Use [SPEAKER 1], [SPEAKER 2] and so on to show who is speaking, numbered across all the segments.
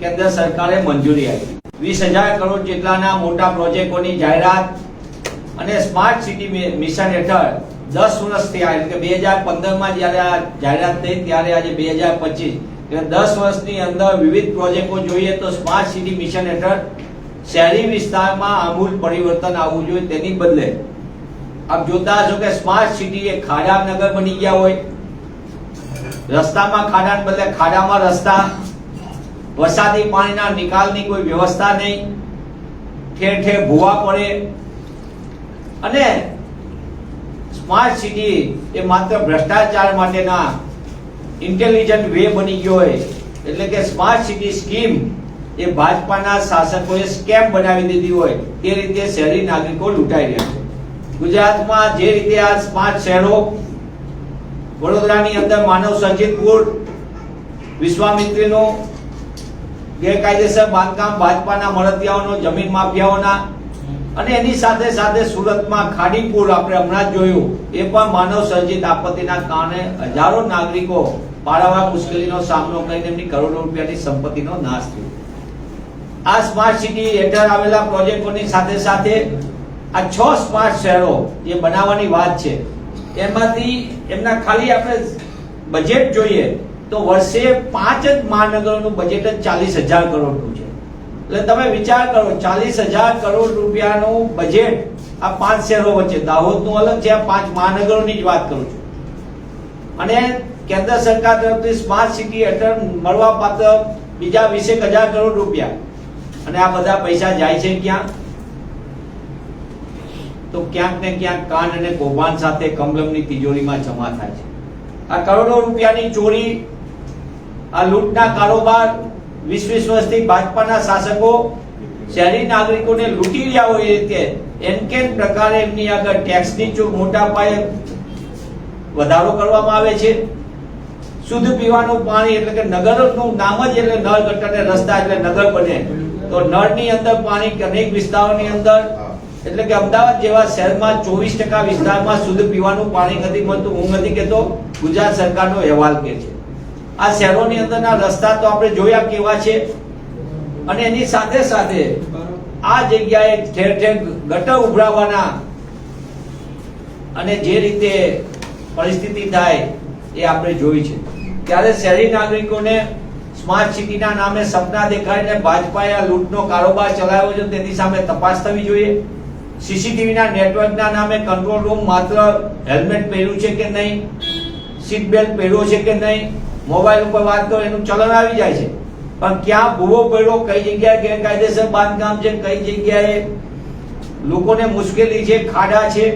[SPEAKER 1] કેન્દ્ર સરકારે મંજૂરી આપી. વીસ હજાર કરોડ જેટલાના મોટા પ્રોજેક્ટોની જાહેરાત અને સ્માર્ટ સિટી મિશન હેઠળ દસ વર્ષ થયા એટલે બે હજાર પંદરમાં જ્યારે આ જાહેરાત થઈ ત્યારે આજે બે હજાર પચીસ. દસ વર્ષની અંદર વિવિધ પ્રોજેક્ટો જોઈએ તો સ્માર્ટ સિટી મિશન હેઠળ શહેરી વિસ્તારમાં આમૂલ પરિવર્તન આવવું જોઈએ તેની બદલે. આપ જોતા હશો કે સ્માર્ટ સિટી એ ખાડા નગર બની ગયા હોય. રસ્તામાં ખાડા બદલે ખાડામાં રસ્તા. વરસાદી પાણીના નિકાલની કોઈ વ્યવસ્થા નહીં. ઠેર ઠેર ભૂવા પડે. અને સ્માર્ટ સિટી એ માત્ર ભ્રષ્ટાચાર માટેના ઇન્ટેલિજન્ટ વે બની ગયો હોય. એટલે કે સ્માર્ટ સિટી સ્કીમ એ ભાજપાના શાસકોએ સ્કેમ બનાવી દીધી હોય. તે રીતે શહેરી નાગરિકો લૂંટાઈ રહ્યા છે. ગુજરાતમાં જે રીતે આ સ્માર્ટ શહેરો વડોદરાની અંદર માનવ સંચિત પુર, વિશ્વામિત્રીનું ગેરકાયદેસર બાંધકામ ભાજપાના મળતિયાઓનો, જમીન માફિયાઓના અને એની સાથે સાથે સુરતમાં ખાડીપુર આપણે હમણાં જ જોયું. એ પણ માનવ સર્જિત આપત્તિના કારણે હજારો નાગરિકો પારાવાર મુશ્કેલીનો સામનો કરીને એમની કરોડો રૂપિયાની સંપત્તિનો નાશ થયો. આ સ્માર્ટ સિટી હેઠળ આવેલા પ્રોજેક્ટોની સાથે સાથે આ છ સ્માર્ટ શહેરો જે બનાવવાની વાત છે, એમાંથી એમના ખાલી આપણે બજેટ જોઈએ તો વર્ષે પાંચ જ મહાનગરોનું બજેટ જ ચાલીસ હજાર કરોડનું છે. એટલે તમે વિચાર કરો, ચાલીસ હજાર કરોડ રૂપિયાનું બજેટ આ પાંચ શહેરો વચ્ચે. દાહોદનું અલગ છે, આ પાંચ મહાનગરોની જ વાત કરું છું. અને કેન્દ્ર સરકાર તરફથી સ્માર્ટ સિટી હેઠળ મળવાપાત્ર બીજા વીસેક હજાર કરોડ રૂપિયા. અને આ બધા પૈસા જાય છે ક્યાં તો ક્યાંક ને ક્યાંક કાન અને કૌભાંડ સાથે કમલમની તિજોરીમાં જમા થાય છે. આ કરોડો રૂપિયાની ચોરી આ લૂંટના કારોબાર વીસ વીસ વર્ષથી ભાજપાના શાસકો, શહેરી નાગરિકોને લૂંટી રહ્યા હોય એ રીતે એનકેન પ્રકારે એમની આગળ ટેક્સની ચૂક મોટા પાયે વધારો કરવામાં આવે છે. શુદ્ધ પીવાનું પાણી એટલે કે નગરનું નામ જ એટલે નળ ગટર રસ્તા એટલે નગર બને. તો નળની અંદર પાણી અનેક વિસ્તારોની અંદર, એટલે કે અમદાવાદ જેવા શહેરમાં ચોવીસ ટકા વિસ્તારમાં શુદ્ધ પીવાનું પાણી નથી મળતું. હું નથી કહેતો, ગુજરાત સરકારનો અહેવાલ કે છે. આ શહેરોની અંદરના રસ્તા તો આપણે જોયા કેવા છે. અને એની સાથે સાથે આ જગ્યાએ ઠેર ઠેર ગટર ઉભરાવાના અને જે રીતે પરિસ્થિતિ થાય એ આપણે જોઈ છે. ત્યારે શહેરી નાગરિકોને સ્માર્ટ સિટીના નામે સપના દેખાડીને ભાજપાએ આ લૂંટનો કારોબાર ચલાવ્યો છે, તેની સામે તપાસ થવી જોઈએ. સીસીટીવીના નેટવર્કના નામે કંટ્રોલ રૂમ માત્ર હેલ્મેટ પહેર્યું છે કે નહીં? સીટ બેલ્ટ પહેર્યો છે કે નહીં? મોબાઈલ ઉપર વાત કરો, એનું ચલણ આવી જાય છે. પણ ક્યાં ભૂવો પડ્યો, કઈ જગ્યાએ ગેરકાયદેસર બાંધકામ છે, કઈ જગ્યાએ લોકોને મુશ્કેલી છે, ખાડા છે,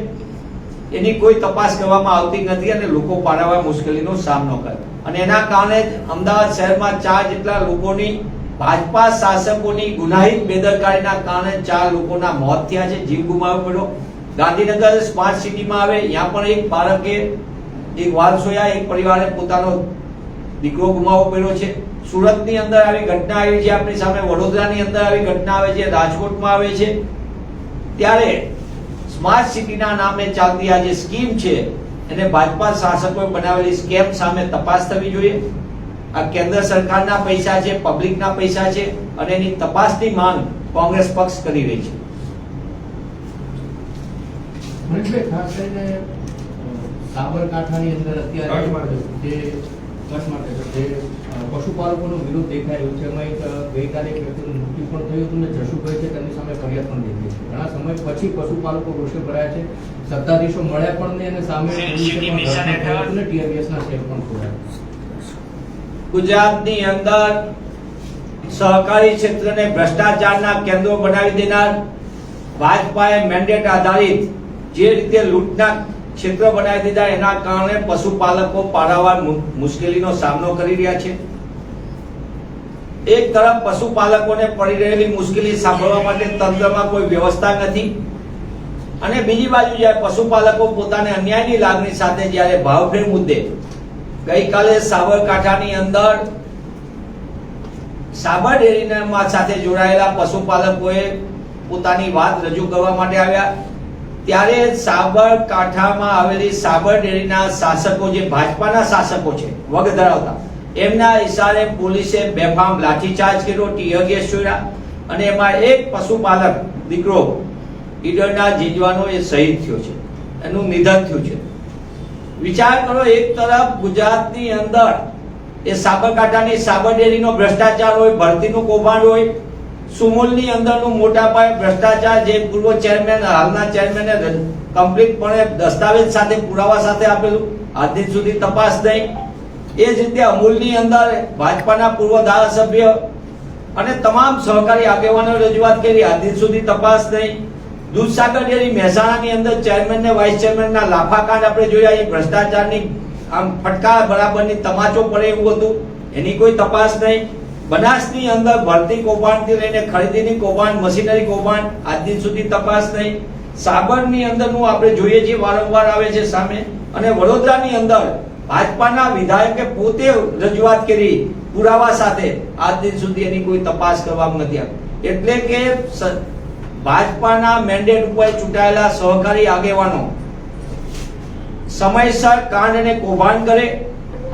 [SPEAKER 1] એની કોઈ તપાસ કરવામાં આવતી નથી અને લોકો પારાવાર મુશ્કેલીનો સામનો કરે. અને એના કારણે જ અમદાવાદ શહેરમાં ચાર જેટલા લોકોની ભાજપા શાસકોની ગુનાહિત બેદરકારીના કારણે ચાર લોકોના મોત થયા છે, જીવ ગુમાવવો પડ્યો. ગાંધીનગર સ્માર્ટ સિટીમાં આવે, ત્યાં પણ એક બાળકે એક વારસોયા એક પરિવારે પોતાનો દીકરો ગુમાવો પડ્યો છે. સુરતની અંદર આવી ઘટના આવી છે. આપણી સામે વડોદરાની અંદર આવી ઘટના આવે છે. રાજકોટમાં આવે છે. ત્યારે સ્માર્ટ સિટીના નામે ચાલતી આ જે સ્કીમ છે એને ભાજપા શાસકોએ બનાવેલી સ્કેમ સામે તપાસ થવી જોઈએ. આ કેન્દ્ર સરકારના પૈસા છે પબ્લિકના પૈસા છે અને એની તપાસની માંગ કોંગ્રેસ પક્ષ કરી રહી છે.
[SPEAKER 2] એટલે ખાસ કરીને સાબરકાંઠાની અંદર અત્યારે જે પશુપાલકોનો વિરોધ દેખાઈ રહ્યો છે એમાં એક ગઈકાલે એક વ્યક્તિનું મૃત્યુ પણ થયું હતું ને જશુભાઈ છે તેમની સામે ફરિયાદ પણ દેખાઈ છે. ઘણા સમય પછી પશુપાલકો રોષે ભરાયા છે. સત્તાધીશો મળ્યા પણ નહીં અને સામે ને tear gas પણ ખોરાયા
[SPEAKER 1] ગુજરાતની અંદર સહકારી ક્ષેત્રને ભ્રષ્ટાચારના કેન્દ્રો બનાવી દેનાર ભાજપાએ મેન્ડેટ આધારિત જે રીતે લૂંટના ક્ષેત્ર બનાવી દીધા. એના કારણે પશુપાલકો પારાવાર મુશ્કેલીનો સામનો કરી રહ્યા છે. એક તરફ પશુપાલકોને પડી રહેલી મુશ્કેલી સાંભળવા માટે તંત્રમાં કોઈ વ્યવસ્થા નથી. અને બીજી બાજુ જ્યારે પશુપાલકો પોતાને અન્યાયની લાગણી સાથે જ્યારે ભાવફેર મુદ્દે ગઈકાલે સાબરકાંઠાની અંદર સાબર ડેરીના સાથે જોડાયેલા પશુપાલકોએ પોતાની વાત રજૂ કરવા માટે આવ્યા. ત્યારે સાબરકાંઠામાં આવેલી સાબર ડેરીના શાસકો જે ભાજપાના શાસકો છે, વગ ધરાવતા, એમના ઇશારે પોલીસે બેફામ લાઠીચાર્જ કર્યો, ટીયર ગેસ છોડ્યા અને એમાં એક પશુપાલક દીકરો ઈડરના જીજવાનો એ શહીદ થયો છે, એનું નિધન થયું છે. વિચાર કરો, એક તરફ ગુજરાતની અંદર એ સાબરકાંઠાની સાબર ડેરીનો ભ્રષ્ટાચાર હોય, ભરતીનું કૌભાંડ હોય સુમુલની અંદરનું મોટા પાયે ભ્રષ્ટાચાર જે પૂર્વ ચેરમેન હાલના ચેરમેને કમ્પ્લીટપણે દસ્તાવેજ સાથે પુરાવા સાથે આપેલું. આજ સુધી તપાસ નહીં એ જ રીતે અમૂલની અંદર ભાજપાના પૂર્વ ધારાસભ્ય અને તમામ સહકારી આગેવાનો રજૂઆત કરી. આજ સુધી તપાસ નહીં દૂધસાગર ડેરી મહેસાણાની અંદર ચેરમેન ને વાઇસ ચેરમેનના લાફાકાંડ આપણે જોયા. એ ભ્રષ્ટાચારની આમ ફટકાર બરાબરની તમાચો પડે એવું હતું. એની કોઈ તપાસ નહીં. બનાસની અંદર ભરતી કૌભાંડથી લઈને ખરીદીની કૌભાંડ, મશીનરી કૌભાંડ, આજ દિન સુધી તપાસ નહીં સાબરની અંદરનું આપણે જોઈએ છીએ, વારંવાર આવે છે સામે. અને વડોદરાની અંદર ભાજપાના વિધાયકે પોતે રજૂઆત કરી પુરાવા સાથે. આજ દિન સુધી એની કોઈ તપાસ કરવામાં નથી આવી. એટલે કે ભાજપાના મેન્ડેટ ઉપર ચૂંટાયેલા સહકારી આગેવાનો સમયસર કાંડ અને કૌભાંડ કરે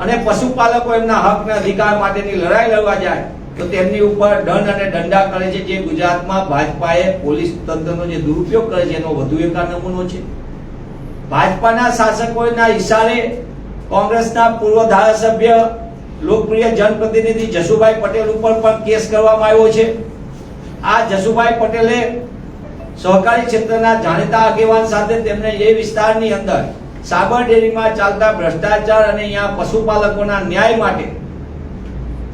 [SPEAKER 1] અને પશુપાલકો એમના હક અને અધિકાર માટેની લડાઈ લડવા જાય, તો તેમની ઉપર દંડ અને દંડા કરે છે જે ગુજરાતમાં ભાજપાએ પોલીસ તંત્રનો જે દુરુપયોગ કરે છે એનો વધુ એક નમૂનો છે. ભાજપાના શાસકોના ઈશારે કોંગ્રેસના પૂર્વ ધારાસભ્ય, લોકપ્રિય જનપ્રતિનિધિ જસુભાઈ પટેલ ઉપર પણ કેસ કરવામાં આવ્યો છે. આ જસુભાઈ પટેલે સહકારી ક્ષેત્રના જાણીતા આગેવાન સાથે તેમને એ વિસ્તારની અંદર સાબર ડેરીમાં ચાલતા ભ્રષ્ટાચાર અને અહીંયા પશુપાલકોના ન્યાય માટે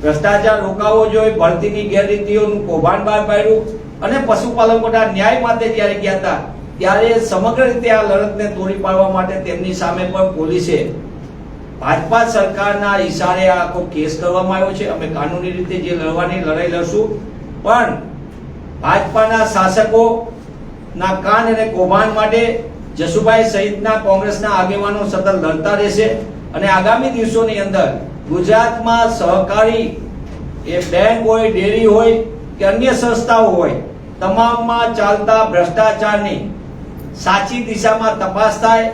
[SPEAKER 1] ભ્રષ્ટાચાર રોકાવો જોઈએ, ભરતીની ગેરરીતિઓનું કૌભાંડ બહાર પાડ્યું અને પશુપાલકોના ન્યાય માટે જ્યારે ગયા હતા, ત્યારે સમગ્ર રીતે આ લડતને તોડી પાડવા માટે તેમની સામે પણ પોલીસે ભાજપા સરકારના ઈશારે આ આખો કેસ કરવામાં આવ્યો છે. અમે કાનૂની રીતે જે લડવાની લડાઈ લડશું, પણ ભાજપાના શાસકો ના કાન અને કૌભાંડ માટે જસુભાઈ સહિતના કોંગ્રેસના આગેવાનો સતત લડતા રહેશે અને આગામી દિવસોની અંદર ગુજરાતમાં સહકારી એ બેંક હોય, ડેરી હોય કે અન્ય સંસ્થાઓ હોય, તમામમાં ચાલતા ભ્રષ્ટાચારની સાચી દિશામાં તપાસ થાય,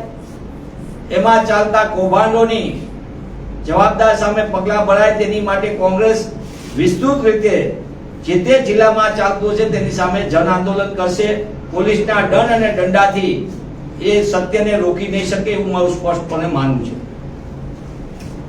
[SPEAKER 1] એમાં ચાલતા કૌભાંડોની જવાબદાર સામે પગલાં ભરાય તેની માટે કોંગ્રેસ વિસ્તૃત રીતે જે તે જિલ્લામાં ચાલતું છે તેની સામે જન આંદોલન કરશે. પોલીસના દંડ અને દંડાથી એ સત્યને રોકી નહીં શકે એવું મારું સ્પષ્ટપણે માનવું છે.